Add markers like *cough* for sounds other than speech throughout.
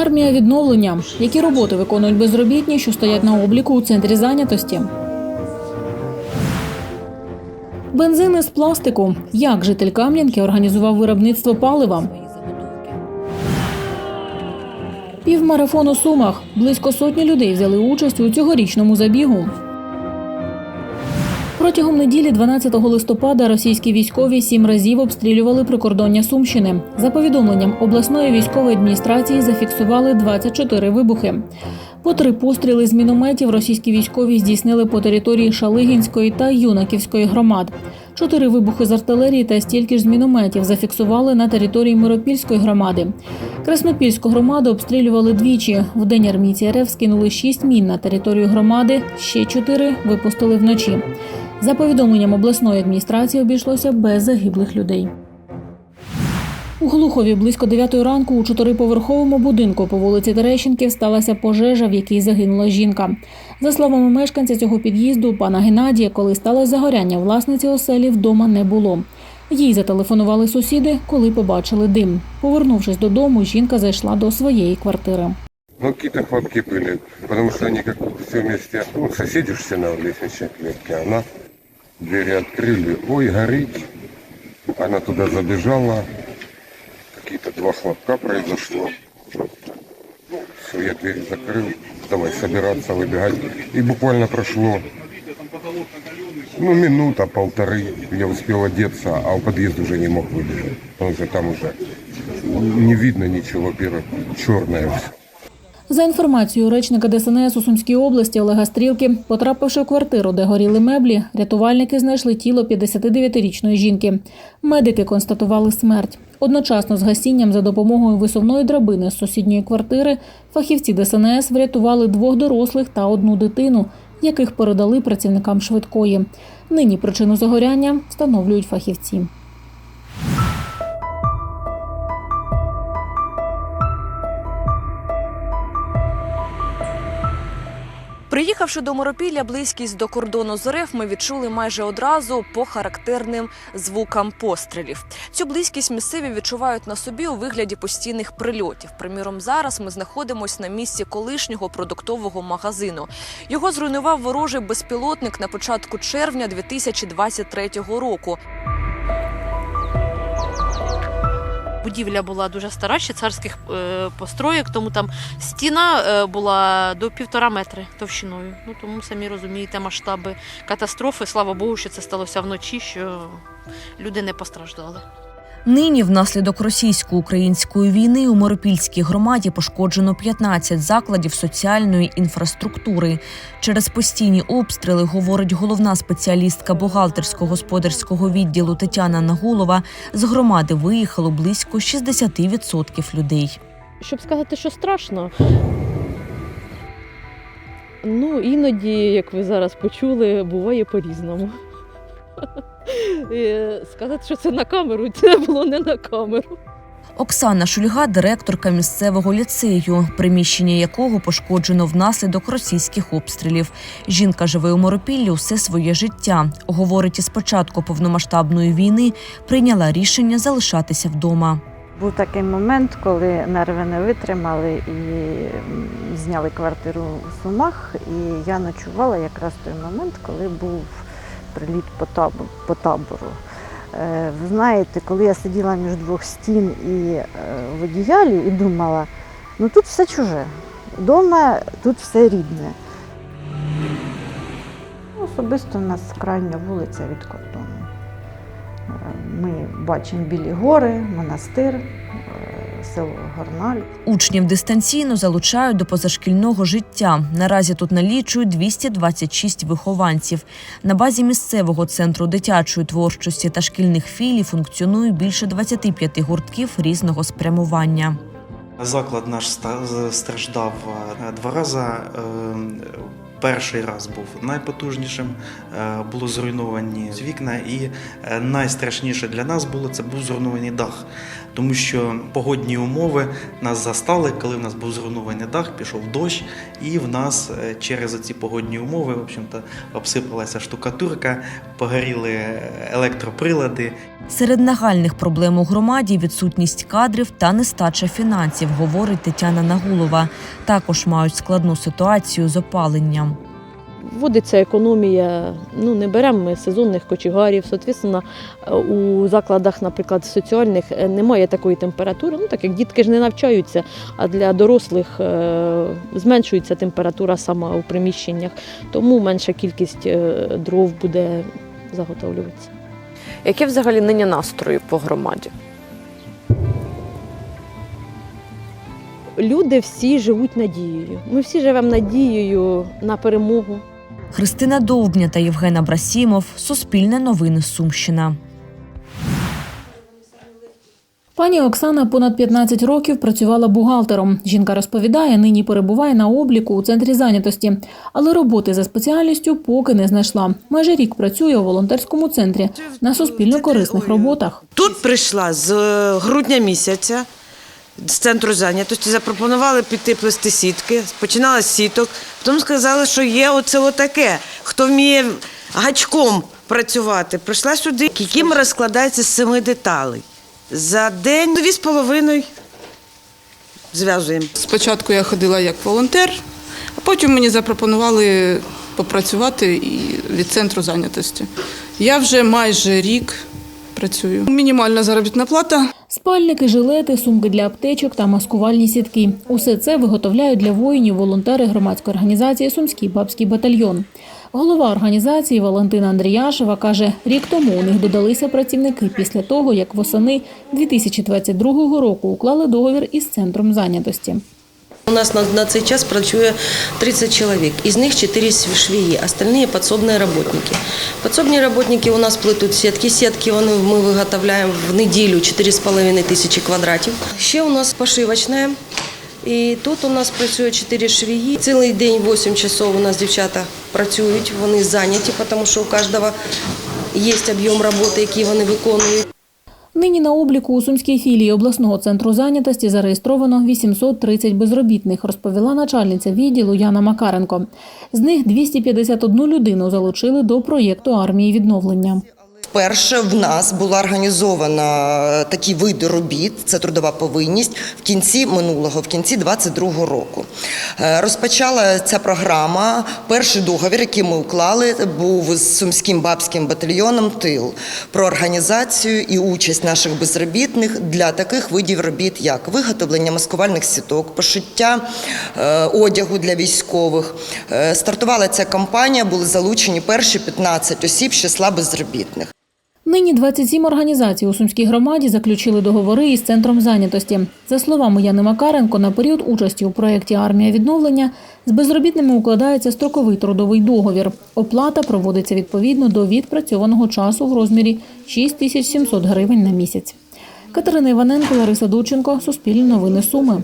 Армія відновлення. Які роботи виконують безробітні, що стоять на обліку у центрі зайнятості? Бензини з пластику. Як житель Кам'янки організував виробництво палива? Півмарафон у Сумах. Близько сотні людей взяли участь у цьогорічному забігу. Протягом неділі 12 листопада російські військові сім разів обстрілювали прикордоння Сумщини. За повідомленням обласної військової адміністрації зафіксували 24 вибухи. По три постріли з мінометів російські військові здійснили по території Шалигінської та Юнаківської громад. Чотири вибухи з артилерії та стільки ж з мінометів зафіксували на території Миропільської громади. Краснопільську громаду обстрілювали двічі. В день армійці РФ скинули шість мін на територію громади, ще чотири випустили вночі. За повідомленням обласної адміністрації обійшлося без загиблих людей. У Глухові близько 9 ранку у чотириповерховому будинку по вулиці Терещенків сталася пожежа, в якій загинула жінка. За словами мешканця цього під'їзду, пана Геннадія, коли сталося загоряння, власниці оселі вдома не було. Їй зателефонували сусіди, коли побачили дим. Повернувшись додому, жінка зайшла до своєї квартири. Ну, какие-то хлопки были, потому что они как все вместе, ну, соседи ж все на лестничной клетке, она двери открыли, ой, горит, она туда забежала, какие-то два хлопка произошло, ну, все, я дверь закрыл, давай собираться, выбегать, и буквально прошло, ну, минута, полторы, я успел одеться, а у подъезда уже не мог выбежать, потому что там уже не видно ничего, во-первых, черное все. За інформацією речника ДСНС у Сумській області Олега Стрілки, потрапивши в квартиру, де горіли меблі, рятувальники знайшли тіло 59-річної жінки. Медики констатували смерть. Одночасно з гасінням за допомогою висувної драбини з сусідньої квартири фахівці ДСНС врятували двох дорослих та одну дитину, яких передали працівникам швидкої. Нині причину загоряння встановлюють фахівці. Приїхавши до Моропілля, близькість до кордону з РФ ми відчули майже одразу по характерним звукам пострілів. Цю близькість місцеві відчувають на собі у вигляді постійних прильотів. Приміром, зараз ми знаходимося на місці колишнього продуктового магазину. Його зруйнував ворожий безпілотник на початку червня 2023 року. Будівля була дуже стара, ще царських е, построєк, тому там стіна е, була до півтора метри товщиною. Ну тому самі розумієте масштаби катастрофи. Слава Богу, що це сталося вночі, що люди не постраждали. Нині внаслідок російсько-української війни у Моропільській громаді пошкоджено 15 закладів соціальної інфраструктури. Через постійні обстріли, говорить головна спеціалістка бухгалтерсько-господарського відділу Тетяна Нагулова, з громади виїхало близько 60% людей. Щоб сказати, що страшно. Ну, іноді, як ви зараз почули, буває по-різному. І Сказати, що це на камеру, це було не на камеру. Оксана Шульга, директорка місцевого ліцею, приміщення якого пошкоджено внаслідок російських обстрілів. Жінка живе у Моропіллі усе своє життя. Говорить, із початку повномасштабної війни прийняла рішення залишатися вдома. Був такий момент, коли нерви не витримали і зняли квартиру в Сумах. І я ночувала якраз той момент, коли був приліт по табору. Е, Ви знаєте, коли я сиділа між двох стін і е, в одіялі і думала, ну тут все чуже, вдома тут все рідне. Ну, Особисто в нас крайня вулиця від кордону. Е, Ми бачимо білі гори, монастир, село Горналь. Учнів дистанційно залучають до позашкільного життя. Наразі тут налічують 226 вихованців. На базі місцевого центру дитячої творчості та шкільних філій функціонує більше 25 гуртків різного спрямування. Заклад наш страждав е, два рази. Перший раз був найпотужнішим, е, було зруйновані вікна, і е, найстрашніше для нас було це був зруйнований дах, тому що погодні умови нас застали, коли в нас був зруйнований дах, пішов дощ, і в нас е, через ці погодні умови, в общем-то, обсипалася штукатурка, погоріли електроприлади. Серед нагальних проблем у громаді відсутність кадрів та нестача фінансів, говорить Тетяна Нагулова. Також мають складну ситуацію з опаленням. Вводиться економія, ну не беремо ми сезонних кочегарів. Соответственно, у закладах, наприклад, соціальних е, немає такої температури. Ну так як дітки ж не навчаються, а для дорослих е, зменшується температура сама у приміщеннях, тому менша кількість е, дров буде заготовлюватися. Які взагалі нині настрої по громаді? Люди всі живуть надією. Ми всі живемо надією на перемогу. Христина Довбня та Євген Абрасімов. Суспільне новини Сумщина. Пані Оксана понад 15 років працювала бухгалтером. Жінка розповідає, нині перебуває на обліку у центрі зайнятості, але роботи за спеціальністю поки не знайшла. Майже рік працює у волонтерському центрі на суспільно корисних роботах. Тут прийшла з е, грудня місяця з центру зайнятості, запропонували піти плести сітки. Починала з сіток, потім сказали, що є оце отаке, хто вміє гачком працювати. Прийшла сюди, кікім розкладається з семи деталей. За день дві з половиною зв'язуємо. Спочатку я ходила як волонтер, а потім мені запропонували попрацювати від центру зайнятості. Я вже майже рік працюю. Мінімальна заробітна плата. Спальники, жилети, сумки для аптечок та маскувальні сітки. Усе це виготовляють для воїнів волонтери громадської організації Сумський бабський батальйон. Голова організації Валентина Андріяшева каже, рік тому у них додалися працівники після того, як восени 2022 року уклали договір із центром зайнятості. У нас на, на цей час працює 30 чоловік, із них 4 швеї, остальные подсобные работники. Подсобні работники у нас плетуть сітки. Сітки вони, ми виготовляємо в неділю 4,5 тисячі квадратів. Ще у нас пошивочна. І тут у нас працює 4 швеї. Цілий день 8 часов у нас дівчата працюють, вони зайняті, тому що у кожного є об'єм роботи, який вони виконують. Нині на обліку у Сумській філії обласного центру зайнятості зареєстровано 830 безробітних, розповіла начальниця відділу Яна Макаренко. З них 251 людину залучили до проєкту армії відновлення. Вперше в нас була організована такі види робіт, це трудова повинність в кінці минулого, в кінці 22-го року. Е, Розпочала ця програма. Перший договір, який ми уклали, був з Сумським бабським батальйоном Тил про організацію і участь наших безробітних для таких видів робіт, як виготовлення маскувальних сіток, пошиття е, одягу для військових. Е, Стартувала ця кампанія, були залучені перші 15 осіб з числа безробітних. Нині 27 організацій у Сумській громаді заключили договори із центром зайнятості. За словами Яни Макаренко, на період участі у проєкті Армія відновлення з безробітними укладається строковий трудовий договір. Оплата проводиться відповідно до відпрацьованого часу в розмірі 6700 гривень на місяць. Катерина Іваненко, Лариса Дученко, Суспільне новини Суми.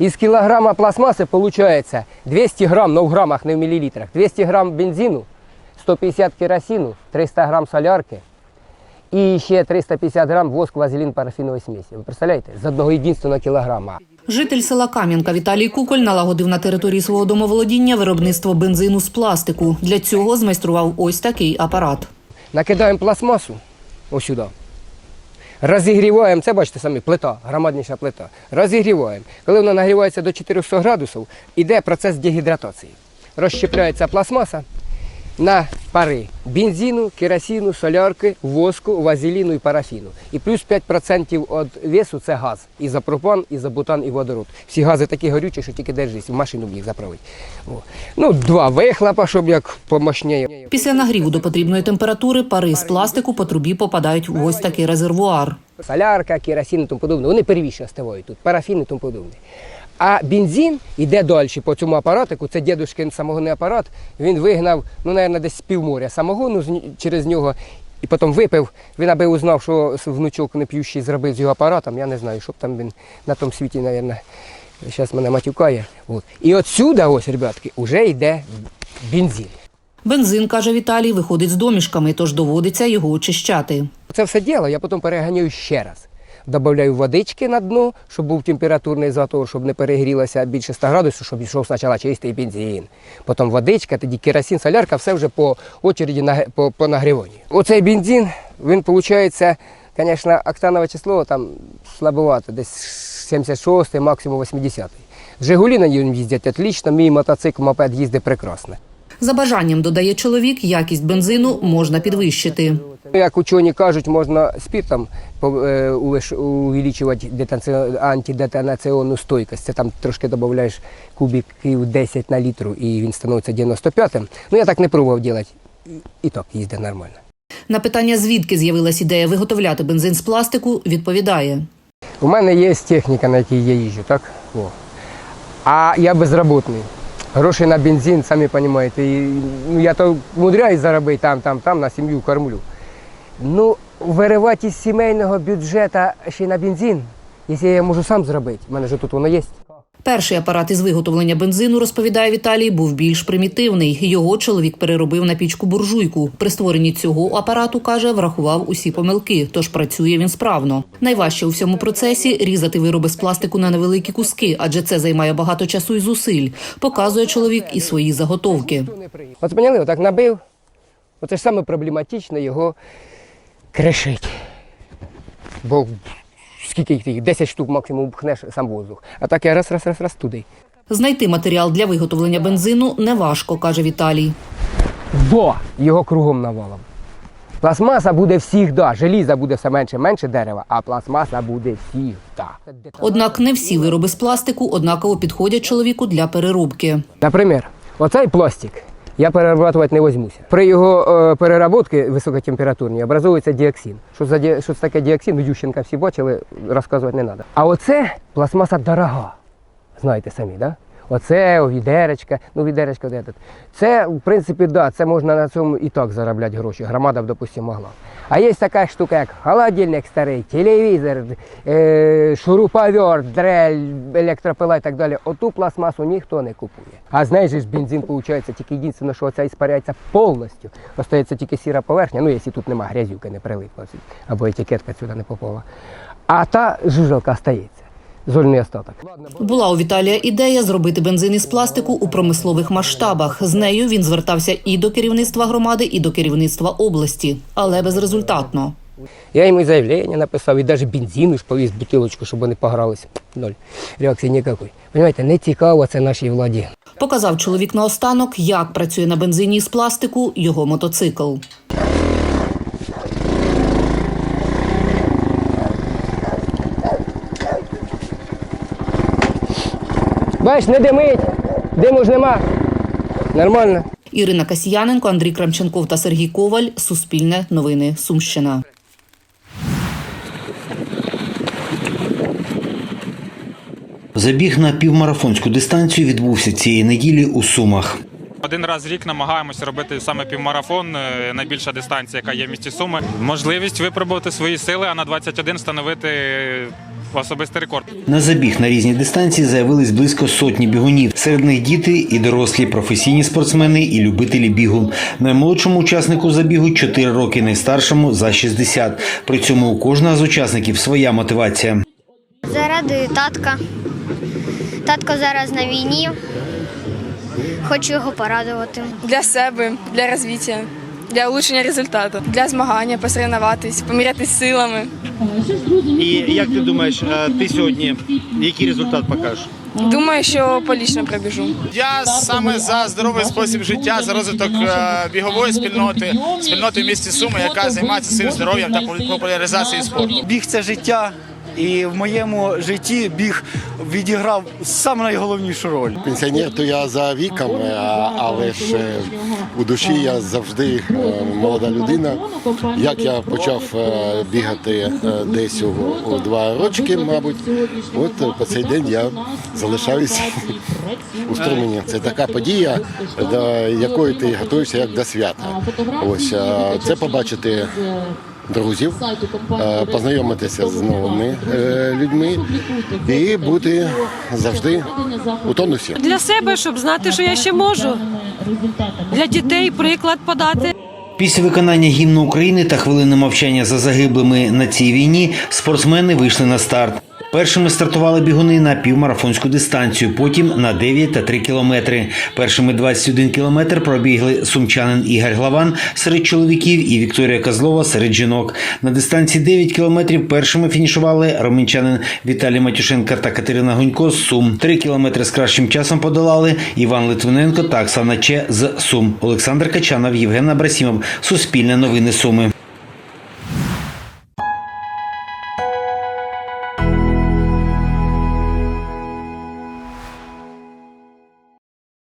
Из килограмма пластмассы получается 200 грамм, но в граммах, не в миллилитрах, 200 грамм бензину, 150 керосину, 300 грамм солярки і ще 350 грамм воск, вазелін, парафінової смісі. Ви представляєте? З одного єдинственного кілограма. Житель села Кам'янка Віталій Куколь налагодив на території свого домоволодіння виробництво бензину з пластику. Для цього змайстрував ось такий апарат. Накидаємо пластмасу ось сюди. Розігріваємо, це бачите самі, плита, громадніша плита. Розігріваємо. Коли вона нагрівається до 400 градусів, іде процес дегідратації. Розщепляється пластмаса на пари бензину, керосину, солярки, воску, вазеліну і парафіну. І плюс 5% від весу це газ. Ізопропан, ізобутан і за бутан, і водород. Всі гази такі горючі, що тільки держись, в машину їх заправити. О. Ну, два вихлопа, щоб як помощніше. Після нагріву до потрібної температури пари з пластику по трубі попадають в ось такий резервуар. Солярка, керосин і тому подобне, вони первічно стивають тут, парафін і тому подобне. А бензин йде далі по цьому апаратику, це дідушкин самогонний апарат, він вигнав, ну, мабуть, десь з півморя самогону через нього, і потім випив. Він аби узнав, що внучок не п'ющий зробив з його апаратом, я не знаю, що б там він на тому світі, мабуть, зараз мене матюкає. От. І отсюда, ось, ребятки, вже йде бензин. Бензин, каже Віталій, виходить з домішками, тож доводиться його очищати. Це все діло, я потім переганяю ще раз. Добавляю водички на дно, щоб був температурний затор, щоб не перегрілося більше 100 градусів, щоб йшов спочатку чистий бензин. Потім водичка, тоді керосин, солярка, все вже по очереді по, по нагріванню. Оцей бензин, він виходить, звісно, октанове число там слабовато, десь 76, максимум 80-й. Жигулі на ньому їздять отлично, мій мотоцикл, мопед їздить прекрасно. За бажанням, додає чоловік, якість бензину можна підвищити. Як учені кажуть, можна спиртом по- е, увеличувати антидетонаціонну стойкість. Це там трошки додаєш кубиків 10 на літру і він становиться 95-м. Ну я так не пробував робити. І так їздить нормально. На питання, звідки з'явилась ідея виготовляти бензин з пластику, відповідає. У мене є техніка, на якій я їжджу, так? О. А я безробітний. Гроші на бензин, самі розумієте. І, ну, я то мудряюсь заробити там, там, там, на сім'ю кормлю. Ну, виривати із сімейного бюджету ще й на бензин, якщо я можу сам зробити, в мене ж тут воно є. Перший апарат із виготовлення бензину, розповідає Віталій, був більш примітивний. Його чоловік переробив на пічку буржуйку. При створенні цього апарату каже, врахував усі помилки, тож працює він справно. Найважче у всьому процесі різати вироби з пластику на невеликі куски, адже це займає багато часу і зусиль. Показує чоловік і свої заготовки. От поняли, отак набив. Оце ж саме проблематично його кришить. Бо скільки їх, 10 штук максимум пхнеш сам воздух. А так я раз, раз, раз, раз туди. Знайти матеріал для виготовлення бензину неважко, каже Віталій. Бо його кругом навалом. Пластмаса буде всігда, желіза буде все менше, менше дерева, а пластмаса буде всігда. Однак не всі вироби з пластику однаково підходять чоловіку для переробки. Наприклад, оцей пластик я перерабатувати не візьмуся. При його е, переработці високотемпературній образується діоксин. Що, за, ді- що це таке діоксин? Ну, Ющенка всі бачили, розказувати не треба. А оце пластмаса дорога. Знаєте самі, так? Да? Оце, о, ну відеречка де тут. Це, в принципі, да, це можна на цьому і так заробляти гроші. Громада б, допустимо, могла. А є така штука, як холодильник старий, телевізор, е, шуруповерт, дрель, електропила і так далі. Оту пластмасу ніхто не купує. А знаєш, бензин виходить тільки єдине, що оця іспаряється повністю. Остається тільки сіра поверхня, ну якщо тут нема грязюки, не прилипла, або етикетка сюди не попала. А та жужелка стається. Зольний остаток. Була у Віталія ідея зробити бензин із пластику у промислових масштабах. З нею він звертався і до керівництва громади, і до керівництва області, але безрезультатно. Я йому заявлення написав, і навіть бензину ж повіз бутилочку, щоб вони погралися. Ноль. Реакції ніякої. Понимаєте, не цікаво це нашій владі. Показав чоловік наостанок, як працює на бензині із пластику його мотоцикл. Бачиш, не димить, диму ж нема. Нормально. Ірина Касьяненко, Андрій Крамченков та Сергій Коваль. Суспільне новини. Сумщина. Забіг на півмарафонську дистанцію відбувся цієї неділі у Сумах. Один раз в рік намагаємося робити саме півмарафон, е, найбільша дистанція, яка є в місті Суми. Можливість випробувати свої сили, а на 21 встановити особистий рекорд. На забіг на різні дистанції заявились близько сотні бігунів. Серед них діти і дорослі, професійні спортсмени і любителі бігу. Наймолодшому учаснику забігу 4 роки, найстаршому за 60. При цьому у кожного з учасників своя мотивація. Заради татка. Татко зараз на війні. Хочу його порадувати. Для себе, для розвиття, для улучшення результату, для змагання, посоревнуватись, помірятись силами. І як ти думаєш, е, ти сьогодні який результат покажеш? Думаю, що полічно пробіжу. Я саме за здоровий спосіб життя, за розвиток е, бігової спільноти, спільноти в місті Суми, яка займається своїм здоров'ям та популяризацією спорту. Біг це життя, і в моєму житті біг відіграв саме найголовнішу роль. Пенсіонер, то я за віком, е, але ж у душі я завжди е, молода людина. Як я почав е, бігати десь у, два рочки, мабуть, от по цей день я залишаюся *laughs* у струмені. Це така подія, до якої ти готуєшся як до свята. Ось це побачити друзів, е, познайомитися з новими е, людьми і бути завжди у тонусі. Для себе, щоб знати, що я ще можу. Для дітей приклад подати. Після виконання гімну України та хвилини мовчання за загиблими на цій війні спортсмени вийшли на старт. Першими стартували бігуни на півмарафонську дистанцію, потім на 9 та 3 кілометри. Першими 21 кілометр пробігли сумчанин Ігор Главан серед чоловіків і Вікторія Козлова серед жінок. На дистанції 9 кілометрів першими фінішували ромінчанин Віталій Матюшенко та Катерина Гунько з Сум. 3 кілометри з кращим часом подолали Іван Литвиненко та Оксана Че з Сум. Олександр Качанов, Євген Абрасімов. Суспільне новини Суми.